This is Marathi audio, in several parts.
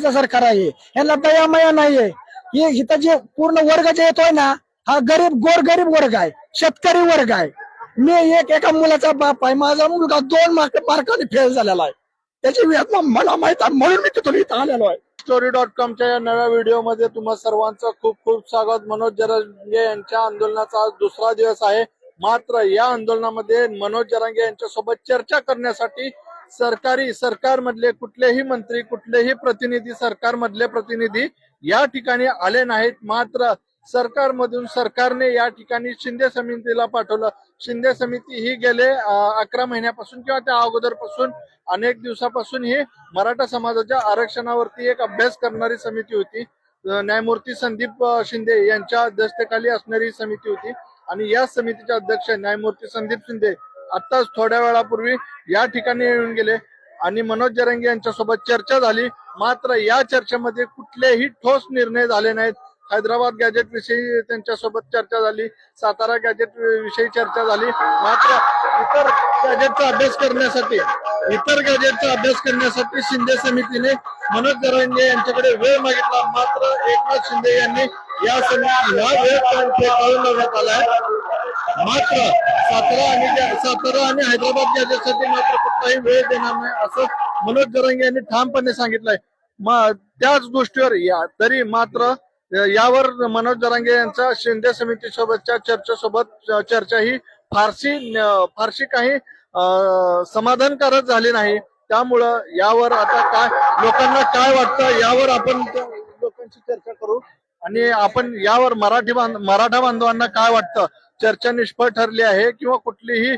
चं सरकार आहे. यांना दयामया नाहीये. हे इथं जे पूर्ण वर्ग जे येतोय ना हा गरीब गोर गरीब वर्ग आहे. शेतकरी वर्ग आहे. मी एक एका मुलाचा बाप आहे. माझा मुलगा दोन मार्क मार्काने फेल झालेला आहे. त्याची वेदना मला माहीत आहे म्हणून मी तिथून इथं आलेलो आहे. स्टोरी डॉट कॉमच्या या नव्या व्हिडिओमध्ये तुम्हा सर्वांचं खूप खूप स्वागत. मनोज जरांगे यांच्या आंदोलनाचा आज दुसरा दिवस आहे. मात्र या आंदोलनामध्ये मनोज जरांगे यांच्यासोबत चर्चा करण्यासाठी सरकारी सरकारमधले कुठलेही मंत्री कुठलेही प्रतिनिधी सरकारमधले प्रतिनिधी या ठिकाणी आले नाहीत. मात्र सरकारमधून सरकारने या ठिकाणी शिंदे समितीला पाठवलं. शिंदे समिती ही गेले अकरा महिन्यापासून किंवा त्या अगोदरपासून अनेक दिवसापासून ही मराठा समाजाच्या आरक्षणावरती एक अभ्यास करणारी समिती होती. न्यायमूर्ती संदीप शिंदे यांच्या अध्यक्षतेखाली असणारी समिती होती. आणि या समितीचे अध्यक्ष न्यायमूर्ती संदीप शिंदे आताच थोड्या वेळापूर्वी या ठिकाणी येऊन गेले. आणि मनोज जरंगे यांच्यासोबत चर्चा झाली. मात्र या चर्चेमध्ये कुठलेही ठोस निर्णय झाले नाहीत. हैदराबाद गॅजेट विषयी त्यांच्यासोबत चर्चा झाली. सातारा गॅजेट विषयी चर्चा झाली. मात्र इतर गॅजेटचा अभ्यास करण्यासाठी इतर गॅजेटचा अभ्यास करण्यासाठी शिंदे समितीने मनोज जरांगे यांच्याकडे वेळ मागितला. मात्र एकनाथ शिंदे यांनी या समिती हा वेळ फेटाळून लावण्यात आहे. मात्र सातारा आणि सातारा आणि हैदराबाद गॅजेटसाठी मात्र कुठलाही वेळ देणार नाही असं मनोज जरांगे यांनी ठामपणे सांगितलंय. त्याच गोष्टीवर या तरी मात्र यावर मनोज जरांगे यांचा शिंदे समिती सोबतच्या चर्चेसोबत चर्चा ही फारशी फारशी काही समाधानकारक झाली नाही. त्यामुळं यावर आता काय लोकांना काय वाटतं यावर आपण लोकांची चर्चा करू. आणि आपण यावर मराठी बांध मराठा बांधवांना काय वाटतं? चर्चा निष्फळ ठरली आहे किंवा कुठलीही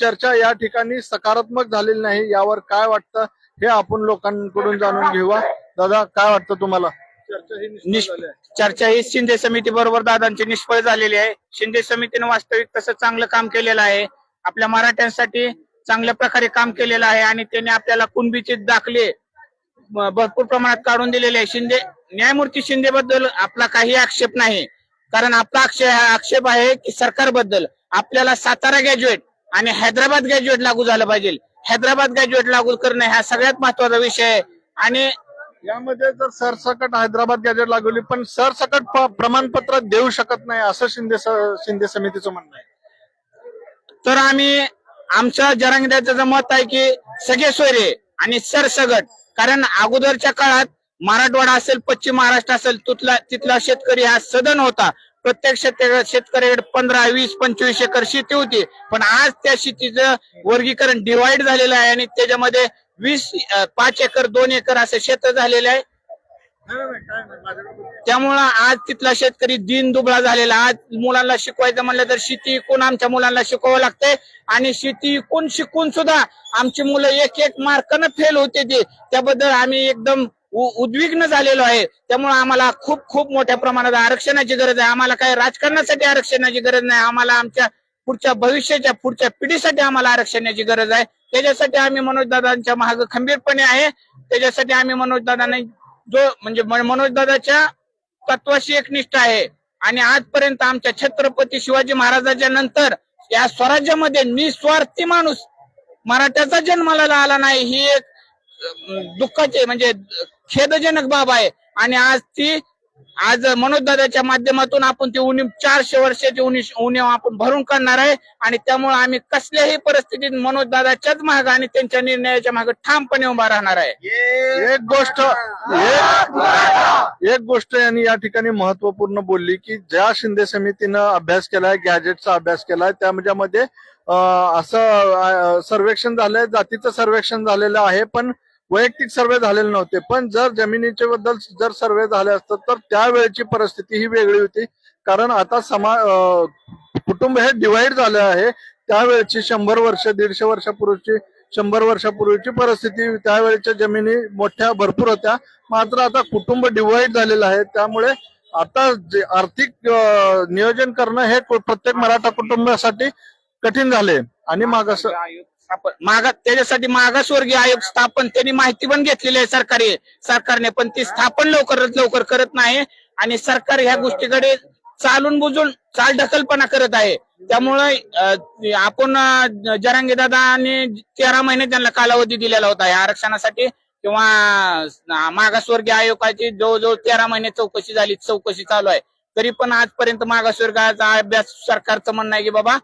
चर्चा या ठिकाणी सकारात्मक झालेली नाही यावर काय वाटतं हे आपण लोकांकडून जाणून घेऊया. दादा काय वाटतं तुम्हाला? चर्चा ही ही शिंदे समिती बरोबर दादांची निष्फळ झालेली आहे. शिंदे समितीने वास्तविक तसं चांगलं काम केलेलं आहे. आपल्या मराठ्यांसाठी चांगल्या प्रकारे काम केलेलं आहे आणि त्यांनी आपल्याला कुणबीचे दाखले भरपूर प्रमाणात काढून दिलेले आहे. शिंदे न्यायमूर्ती शिंदे बद्दल आपला काही आक्षेप नाही. कारण आपला आक्षेप आक्षेप आहे की सरकारबद्दल आपल्याला सातारा ग्रॅज्युएट आणि हैदराबाद ग्रॅज्युएट लागू झालं पाहिजे. हैदराबाद ग्रॅज्युएट लागू करणं हा सगळ्यात महत्त्वाचा विषय आहे. आणि यामध्ये जर सरसकट हैदराबाद गॅजेट लागवली पण सरसकट प्रमाणपत्र देऊ शकत नाही असं शिंदे शिंदे समितीचं म्हणणं आहे. तर आम्ही आमचं जरांगद्याचं मत आहे की सगळे सोयरे आणि सरसगट कारण अगोदरच्या काळात मराठवाडा असेल पश्चिम महाराष्ट्र असेल तिथला तिथला शेतकरी हा सदन होता. प्रत्येक शेतकरी शेतकऱ्याकडे पंधरा वीस पंचवीस एकर शेती होती. पण आज त्या शेतीचं वर्गीकरण डिवाइड झालेलं आहे आणि त्याच्यामध्ये वीस पाच एकर दोन एकर असं शेत झालेलं आहे. त्यामुळं आज तिथला शेतकरी दिन दुबळा झालेला. आज मुलांना शिकवायचं म्हणलं तर शेती इकून आमच्या मुलांना शिकवावं लागतंय. आणि शेती इकून शिकून सुद्धा आमची मुलं एक एक मार्कनं फेल होते ते. त्याबद्दल आम्ही एकदम उद्विग्न झालेलो आहे. त्यामुळे आम्हाला खूप खूप मोठ्या प्रमाणात आरक्षणाची गरज आहे. आम्हाला काही राजकारणासाठी आरक्षणाची गरज नाही. आम्हाला आमच्या पुढच्या भविष्याच्या पुढच्या पिढीसाठी आम्हाला आरक्षणाची गरज आहे. त्याच्यासाठी आम्ही मनोजदादांच्या महाग खंबीरपणे आहे. त्याच्यासाठी आम्ही मनोजदादांनी जो म्हणजे मनोजदादाच्या तत्वाशी एकनिष्ठ आहे. आणि आजपर्यंत आमच्या छत्रपती शिवाजी महाराजांच्या नंतर या स्वराज्यामध्ये निस्वार्थी माणूस मराठ्याचा जन्माला आला नाही. ही एक दुःखाची म्हणजे खेदजनक बाब आहे. आणि आज ती आज मनोजदादाच्या माध्यमातून आपण ती उणीव चारशे वर्षाची उणीव उणीव आपण भरून काढणार आहे. आणि त्यामुळे आम्ही कसल्याही परिस्थितीत मनोजदादाच्याच मागे आणि त्यांच्या निर्णयाच्या मागे ठामपणे उभा राहणार आहे. एक गोष्ट एक एक गोष्ट यांनी या ठिकाणी महत्त्वपूर्ण बोलली की ज्या शिंदे समितीनं अभ्यास केलाय गॅजेटचा अभ्यास केलाय त्यामध्ये अं, असं सर्वेक्षण झालंय जातीचं सर्वेक्षण झालेलं आहे. पण वैयक्तिक सर्वे झालेले नव्हते. पण जर जमिनीच्या बद्दल जर सर्वे झाले असतात तर त्यावेळेची परिस्थिती ही वेगळी होती. कारण आता समा कुटुंब हे डिवाइड झाले आहे. त्यावेळेची शंभर वर्ष दीडशे वर्षापूर्वीची शंभर वर्षापूर्वीची परिस्थिती त्यावेळेच्या जमिनी मोठ्या भरपूर होत्या. मात्र आता कुटुंब डिवाइड झालेलं आहे. त्यामुळे आता जे आर्थिक नियोजन करणं हे प्रत्येक मराठा कुटुंबासाठी कठीण झाले. आणि मागास आयोग मागास त्याच्यासाठी मागासवर्गीय आयोग स्थापन त्यांनी माहिती पण घेतलेली आहे सरकारी. सरकारने पण ती स्थापन लवकरात लवकर करत नाही. आणि सरकार ह्या गोष्टीकडे चालून बुजून चाल ढकलपणा करत आहे. त्यामुळे आपण अं, जरांगे दादा आणि तेरा महिने त्यांना कालावधी दिलेला होता. या आरक्षणासाठी किंवा मागासवर्गीय आयोगाची जवळजवळ तेरा महिने चौकशी झाली चौकशी चालू आहे. तरी पण आजपर्यंत मागासवर्गाचा अभ्यास सरकारचं म्हणणं आहे की बाबा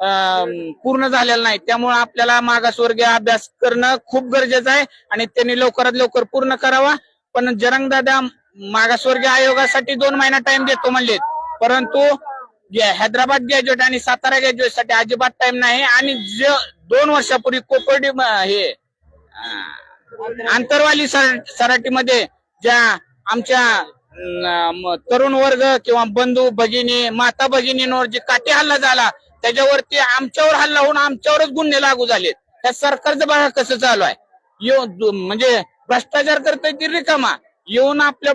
पूर्ण झालेला नाही. त्यामुळे आपल्याला मागासवर्गीय अभ्यास करणं खूप गरजेचं आहे आणि त्यांनी लवकरात लवकर पूर्ण करावा. पण जरंगदादा मागासवर्गीय आयोगासाठी दोन महिना टाइम देतो म्हणले परंतु हैदराबाद ग्रॅज्युएट आणि सातारा ग्रॅज्युएटसाठी अजिबात टाइम नाही आणि ज दोन वर्षापूर्वी कोपर्डी हे आंतरवाली सराटीमध्ये ज्या आमच्या तरुण वर्ग किंवा बंधू भगिनी माता भगिनींवर जे काटे हल्ला झाला त्याच्यावरती आमच्यावर हल्ला होऊन आमच्यावरच गुन्हे लागू झालेत. त्या सरकारचं बघा कसं चालू आहे. येऊन म्हणजे भ्रष्टाचार करतोय ती रिकामा? येऊन आपल्या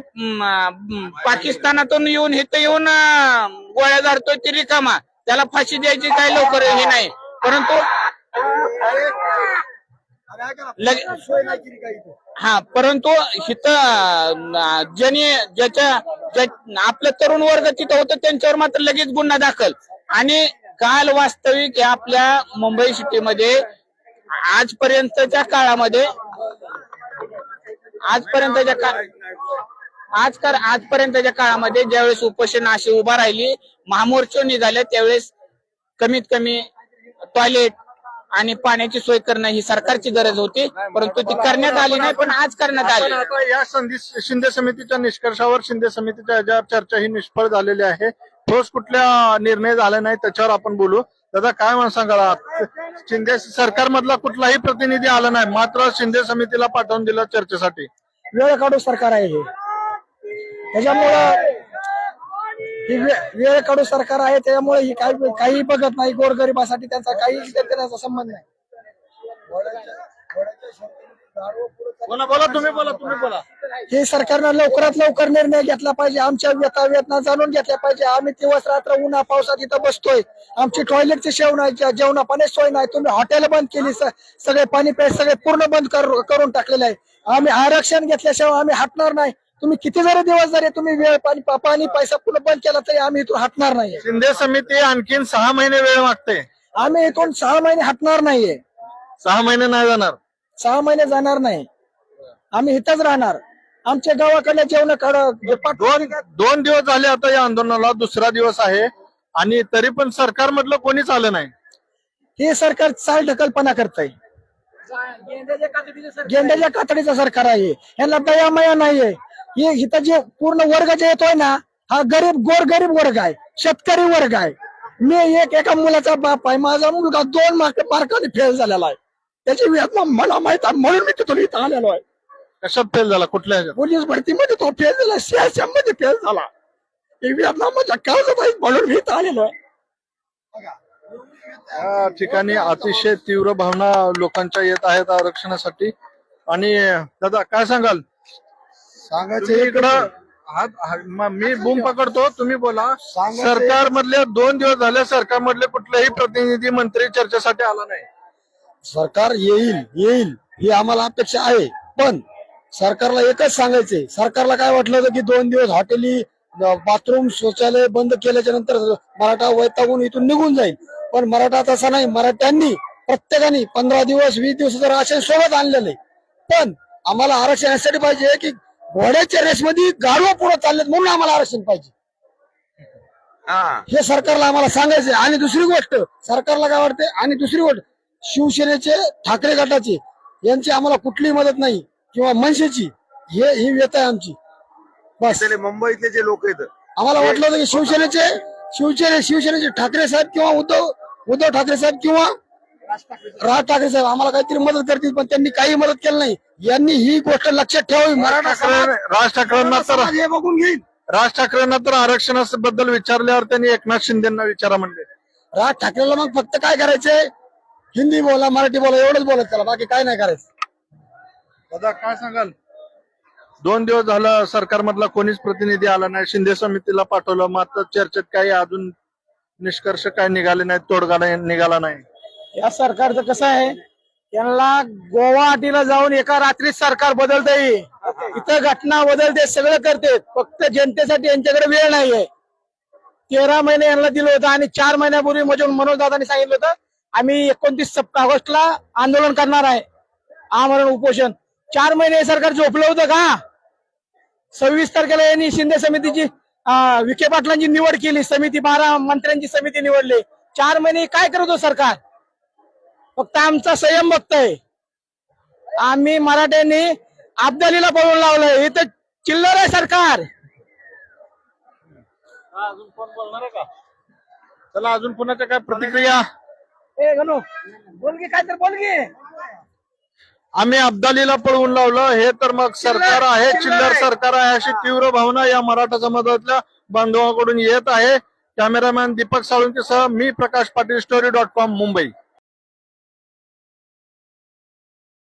पाकिस्तानातून येऊन इथं येऊन गोळ्या झाडतोय ती रिकामा? त्याला फाशी द्यायची काय लवकर हे नाही. परंतु हा परंतु इथं ज्याने ज्याच्या आपलं तरुण वर्ग तिथं होतं त्यांच्यावर मात्र लगेच गुन्हा दाखल. आणि काल वास्तविक या आपल्या मुंबई सिटीमध्ये आजपर्यंतच्या काळामध्ये आजपर्यंतच्या काळ आज कर आजपर्यंतच्या काळामध्ये ज्यावेळेस उपोषण अशी उभा राहिली महामोर्चा निघाले त्यावेळेस कमीत कमी टॉयलेट आणि पाण्याची सोय करणं ही सरकारची गरज होती परंतु ती करण्यात आली नाही पण आज करण्यात आली. आता या संधी शिंदे समितीच्या निष्कर्षावर शिंदे समितीच्या ज्या चर्चा ही निष्फळ झालेली आहे. ठोस कुठल्या निर्णय झाला नाही त्याच्यावर आपण बोलू. दादा काय म्हणून सांगा शिंदे सरकारमधला कुठलाही प्रतिनिधी आला नाही मात्र शिंदे समितीला पाठवून दिलं चर्चेसाठी. वेळ काढू सरकार आहे हे. त्याच्यामुळं ही वेळ काढू सरकार आहे त्याच्यामुळे ही काही काही बघत नाही गोरगरिबासाठी त्यांचा काही संबंध नाही. बोला बोला तुम्ही बोला तुम्ही बोला. हे सरकारनं लवकरात लवकर निर्णय घेतला पाहिजे. आमच्या व्यथा वेदना जाणून घेतल्या पाहिजे. आम्ही दिवस रात्र उन्हा पावसात इथं बसतोय. आमची टॉयलेटची शेव नाही जेवणा पाण्याची सोय नाही. तुम्ही हॉटेल बंद केली सगळे पाणी पे सगळे पूर्ण बंद कर- करून टाकलेले आहे. आम्ही आरक्षण घेतल्याशिवाय आम्ही हटणार नाही. तुम्ही किती जरी दिवस जरी तुम्ही वेळ पाणी पाणी पैसा पूर्ण बंद केला तरी आम्ही इथून हटणार नाही शिंदे समिती आणखीन सहा महिने वेळ मागते. आम्ही इथून सहा महिने हटणार नाहीये. सहा महिने नाही जाणार. सहा महिने जाणार नाही. आम्ही इथंच राहणार. आमच्या गावाकडे जेवण दोन दोन दिवस झाले आता या आंदोलनाला दुसरा दिवस आहे. आणि तरी पण सरकारमधलं कोणीच आलं नाही. हे सरकार चाल ढकलपणा करत आहे गेंड्याच्या कातडीचं सरकार आहे. यांना दया माया नाहीये. हे इथं जे पूर्ण वर्ग जे येतोय ना हा गरीब गोर गरीब वर्ग आहे. शेतकरी वर्ग आहे. मी एक एका मुलाचा बाप आहे. माझा मुलगा दोन मार्क मार्काने फेल झालेला आहे. त्याची वेदना मला माहीत आहे म्हणून मी तिथून इथं आलेलो आहे. कशात फेल झाला? कुठल्या ह्याच्यात? पोलीस भरतीमध्ये तो फेल झाला सीएसएममध्ये फेल झाला. ही वेदना माझ्या काळजात आहे म्हणून मी इथं आलेलो आहे. या ठिकाणी अतिशय तीव्र भावना लोकांच्या येत आहेत आरक्षणासाठी. आणि दादा काय सांगाल? तुम्ही इकडं हात हा- म- मी बूम पकडतो तुम्ही बोला. सरकार मधले दोन दिवस झाले सरकार मधले कुठलेही प्रतिनिधी मंत्री चर्चेसाठी आला नाही. सरकार येईल येईल ही आम्हाला अपेक्षा आहे. पण सरकारला एकच सांगायचंय सरकारला काय वाटलं होतं की दोन दिवस हॉटेली बाथरूम शौचालय बंद केल्याच्यानंतर मराठा वैतागून इथून निघून जाईल. पण मराठा तसा नाही मराठ्यांनी प्रत्येकाने पंधरा दिवस वीस दिवसाचं राशन सोबत आणलेलं आहे. पण आम्हाला आरक्षण यासाठी पाहिजे की घोड्याच्या रेसमध्ये गाडवा पुढे चाललेत म्हणून आम्हाला आरक्षण पाहिजे. हे. सरकारला आम्हाला सांगायचे आणि दुसरी गोष्ट सरकारला काय वाटते आणि दुसरी गोष्ट शिवसेनेचे ठाकरे गटाचे यांची आम्हाला कुठलीही मदत नाही किंवा मनसेची हे ही व्यथा आहे आमची. बस. मुंबईतले जे लोक आहेत. आम्हाला वाटलं होतं की शिवसेनेचे शिवसेने शिवसेनेचे ठाकरे साहेब किंवा उद्धव उद्धव ठाकरे साहेब किंवा राज ठाकरे साहेब आम्हाला काहीतरी मदत करतील पण त्यांनी काही मदत केली नाही. यांनी ही गोष्ट लक्षात ठेवावी. मराठा समाज- राज ठाकरेंना तर हे बघून घेईल. राज ठाकरेंना तर आरक्षणाबद्दल विचारल्यावर त्यांनी एकनाथ शिंदेना विचारा म्हणले. राज ठाकरेला मग फक्त काय करायचंय? हिंदी बोला मराठी बोला एवढंच बोलत त्याला बाकी काय नाही करायचं. दादा काय सांगाल? दोन दिवस झालं सरकारमधला कोणीच प्रतिनिधी आला नाही. शिंदे समितीला पाठवलं मात्र चर्चेत काही अजून निष्कर्ष काय निघाले नाही तोडगा नाही निघाला नाही. या सरकारचं कसं आहे यांना गुवाहाटीला जाऊन एका रात्रीत सरकार बदलता येईल इथं घटना बदलते सगळं करते. फक्त जनतेसाठी यांच्याकडे वेळ नाहीये. तेरा महिने यांना दिलं होतं आणि चार महिन्यापूर्वी म्हणजे मनोज दादांनी सांगितलं होतं आम्ही एकोणतीस ऑगस्टला आंदोलन करणार आहे. आमरण उपोषण. चार महिने हे सरकार झोपलं होतं का? सव्वीस तारखेला यांनी शिंदे समितीची विखे पाटलांची निवड केली. समिती बारा मंत्र्यांची समिती निवडली. चार महिने काय करत हो सरकार? फक्त आमचा संयम बघतोय. आम्ही मराठ्यांनी अब्दालीला पळून लावलंय. हे तर चिल्लर आहे सरकार. अजून कोण बोलणार आहे का? चला अजून कोणाच्या काय प्रतिक्रिया? ए गणू बोल की काय तर बोल की आम्ही अब्दालीला पळवून लावलं. हे तर मग सरकार आहे चिल्लर सरकार आहे अशी तीव्र भावना या मराठा समाजातल्या बांधवांकडून येत आहे. कॅमेरामॅन दीपक साळुंके सह मी Prakash Patil story dot com Mumbai.